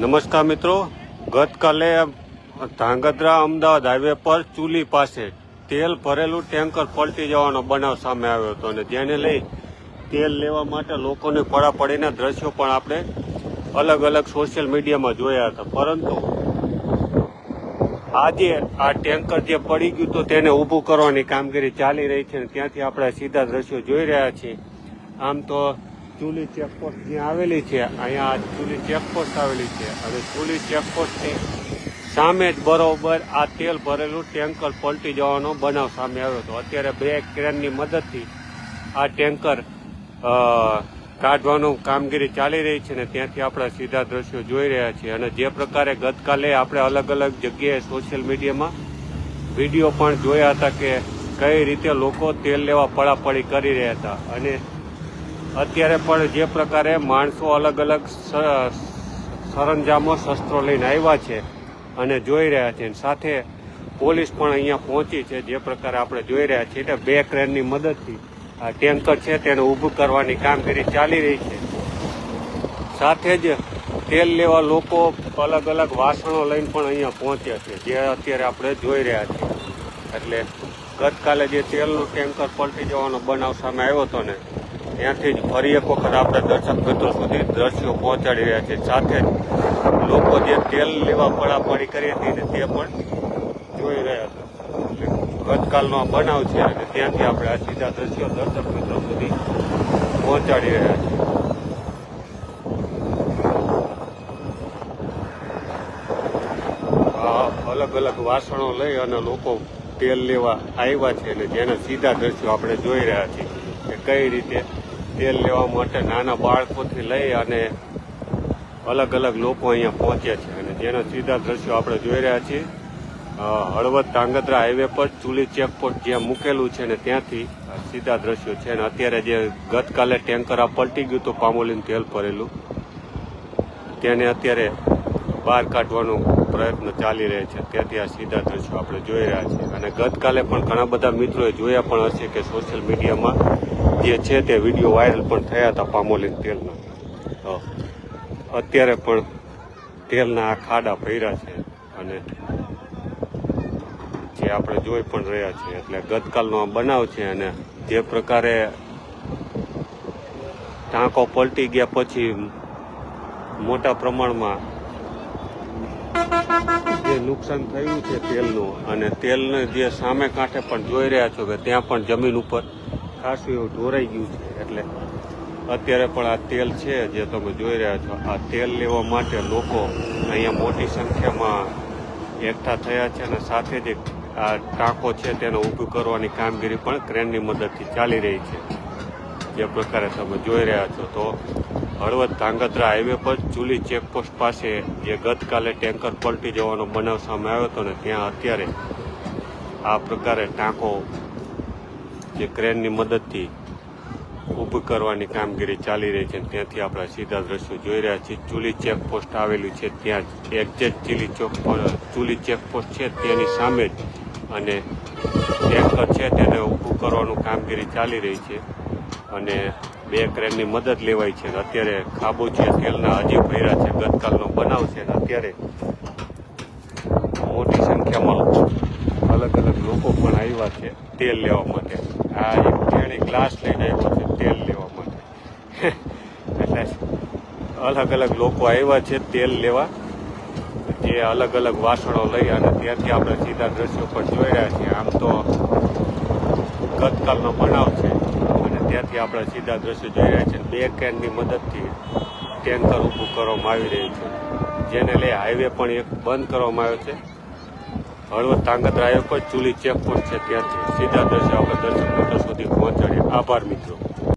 નમસ્કાર મિત્રો. ગતકાલે ધાંગધ્રા અમદાવાદ હાઈવે પર ચૂલી પાસે તેલ ભરેલું ટેન્કર પલટી જવાનો બનાવ સામે આવ્યો હતો અને જેને લઈ તેલ લેવા માટે લોકોને ફળા પડાપડીના દ્રશ્યો પણ આપણે અલગ અલગ સોશિયલ મીડિયામાં જોયા હતા. પરંતુ આજે આ ટેન્કર જે પડી ગયું તો તેને ઊભું કરવાની કામગીરી ચાલી રહી છે અને ત્યાંથી આપણે સીધા દ્રશ્યો જોઈ રહ્યા છીએ. આમ તો ચૂલી ચેકપોસ્ટ જ્યાં આવેલી છે, અહીંયા ચૂલી ચેકપોસ્ટ આવેલી છે. અને ચૂલી ચેકપોસ્ટની સામે જ બરોબર આ તેલ ભરેલું ટેન્કર પલટી જવાનો બનાવ સામે આવ્યો હતો. અત્યારે બે ક્રેનની મદદથી આ ટેન્કર કાઢવાનું કામગીરી ચાલી રહી છે ને ત્યાંથી આપણે સીધા દ્રશ્યો જોઈ રહ્યા છીએ. અને જે પ્રકારે ગતકાલે આપણે અલગ અલગ જગ્યાએ સોશિયલ મીડિયામાં વીડિયો પણ જોયા હતા કે કઈ રીતે લોકો તેલ લેવા પડાપડી કરી રહ્યા હતા. અને અત્યારે પણ જે પ્રકારે માણસો અલગ અલગ સરંજામો શસ્ત્રો લઈને આવ્યા છે અને જોઈ રહ્યા છે. સાથે પોલીસ પણ અહીંયા પહોંચી છે જે પ્રકારે આપણે જોઈ રહ્યા છીએ. એટલે બે ક્રેનની મદદથી આ ટેન્કર છે તેને ઊભું કરવાની કામગીરી ચાલી રહી છે. સાથે જ તેલ લેવા લોકો અલગ અલગ વાસણો લઈને પણ અહીંયા પહોંચ્યા છે, જે અત્યારે આપણે જોઈ રહ્યા છીએ. એટલે ગતકાલે જે તેલનું ટેન્કર પલટી જવાનો બનાવ સામે આવ્યો હતો ને ત્યાંથી જ ફરી એક વખત આપણે દર્શક મિત્રો સુધી દ્રશ્યો પહોંચાડી રહ્યા છે સાથે જ લોકો જે તેલ લેવા પડાપડી કરી હતી ને તે પણ જોઈ રહ્યા હતા. ગતકાલનો આ બનાવ છે અને ત્યાંથી આપણે આ સીધા દ્રશ્યો દર્શક મિત્રો સુધી પહોંચાડી રહ્યા છીએ. અલગ અલગ વાસણો લઈ અને લોકો તેલ લેવા આવ્યા છે અને જેના સીધા દ્રશ્યો આપણે જોઈ રહ્યા છીએ કે કઈ રીતે તેલ લેવા માટે નાના બાળકોથી લઈ અને અલગ અલગ લોકો અહીંયા પહોંચ્યા છે. અને જેના સીધા દ્રશ્યો આપણે જોઈ રહ્યા છીએ. હળવદ ધાંગધ્રા હાઈવે પર ચૂલી ચેકપોસ્ટ જ્યાં મૂકેલું છે ને ત્યાંથી સીધા દ્રશ્યો છે. અને અત્યારે જે ગતકાલે ટેન્કર આ પલટી ગયું હતું પામોલીન તેલ ભરેલું. તેને અત્યારે બહાર કાઢવાનો પ્રયત્ન ચાલી રહ્યો છે. ત્યાંથી આ સીધા દ્રશ્યો આપણે જોઈ રહ્યા છીએ. અને ગતકાલે પણ ઘણા બધા મિત્રોએ જોયા પણ હશે કે સોશિયલ મીડિયામાં જે છે તે વીડિયો વાયરલ પણ થયા હતા પામોલીન તેલના. અત્યારે પણ તેલના આ ખાડા ભર્યા છે અને જે આપણે જોઈ પણ રહ્યા છીએ. એટલે ગતકાલનો આ બનાવ છે અને જે પ્રકારે ટાંકો પલટી ગયા પછી મોટા પ્રમાણમાં જે નુકસાન થયું છે તેલનું અને તેલને જે સામે કાંઠે પણ જોઈ રહ્યા છો કે ત્યાં પણ જમીન ઉપર ખાસું એવું ઢોરાઈ ગયું છે એટલે અત્યારે પણ આ તેલ છે જે તમે જોઈ રહ્યા છો. આ તેલ લેવા માટે લોકો અહીંયા મોટી સંખ્યામાં એકઠા થયા છે અને સાથે જ એક આ ટાંકો છે તેને ઊભું કરવાની કામગીરી પણ ક્રેનની મદદથી ચાલી રહી છે. જે પ્રકારે તમે જોઈ રહ્યા છો તો હળવદ ધાંગધ્રા હાઈવે પર ચૂલી ચેકપોસ્ટ પાસે જે ગતકાલે ટેન્કર પલટી જવાનો બનાવ સામે આવ્યો હતો ને ત્યાં અત્યારે આ પ્રકારે ટાંકો જે ક્રેનની મદદથી ઊભી કરવાની કામગીરી ચાલી રહી છે ત્યાંથી આપણે સીધા દ્રશ્યો જોઈ રહ્યા છીએ. ચૂલી ચેકપોસ્ટ આવેલું છે, ત્યાં જ. એક્ઝેક્ટ ચીલી ચોક ચૂલી ચેકપોસ્ટ છે, તેની સામે જ. અને ટેન્કર છે, તેને ઊભું કરવાનું કામગીરી ચાલી રહી છે. અને બે ક્રેનની મદદ લેવાય છે અત્યારે ખાબોચિયા તેલના હજી ભર્યા છે, ગતકાલનો બનાવ છે અને અત્યારે મોટી સંખ્યામાં અલગ અલગ લોકો પણ આવ્યા છે તેલ લેવા માટે. આ એક તેણે ગ્લાસ લઈને આવ્યો છે તેલ લેવા માટે. એટલે અલગ અલગ લોકો આવ્યા છે તેલ લેવા. જે અલગ અલગ વાસણો લઈ અને ત્યાંથી આપણે સીધા દ્રશ્યો પણ જોઈ રહ્યા છીએ. આમ તો ગતકાલનો બનાવ છે. અને ત્યાંથી આપણે સીધા દ્રશ્યો જોઈ રહ્યા છીએ. બે કેનની મદદથી ટેન્કર ઊભું કરવામાં આવી રહ્યું છે. જેને લઈ હાઈવે પણ એક બંધ કરવામાં આવ્યો છે. હળવદ તાંગત પર ચૂલી ચેકપોસ્ટ છે ત્યાંથી સીધા દ્રશ્યો આપણે મિત્રો સુધી પહોંચાડીએ આભાર મિત્રો.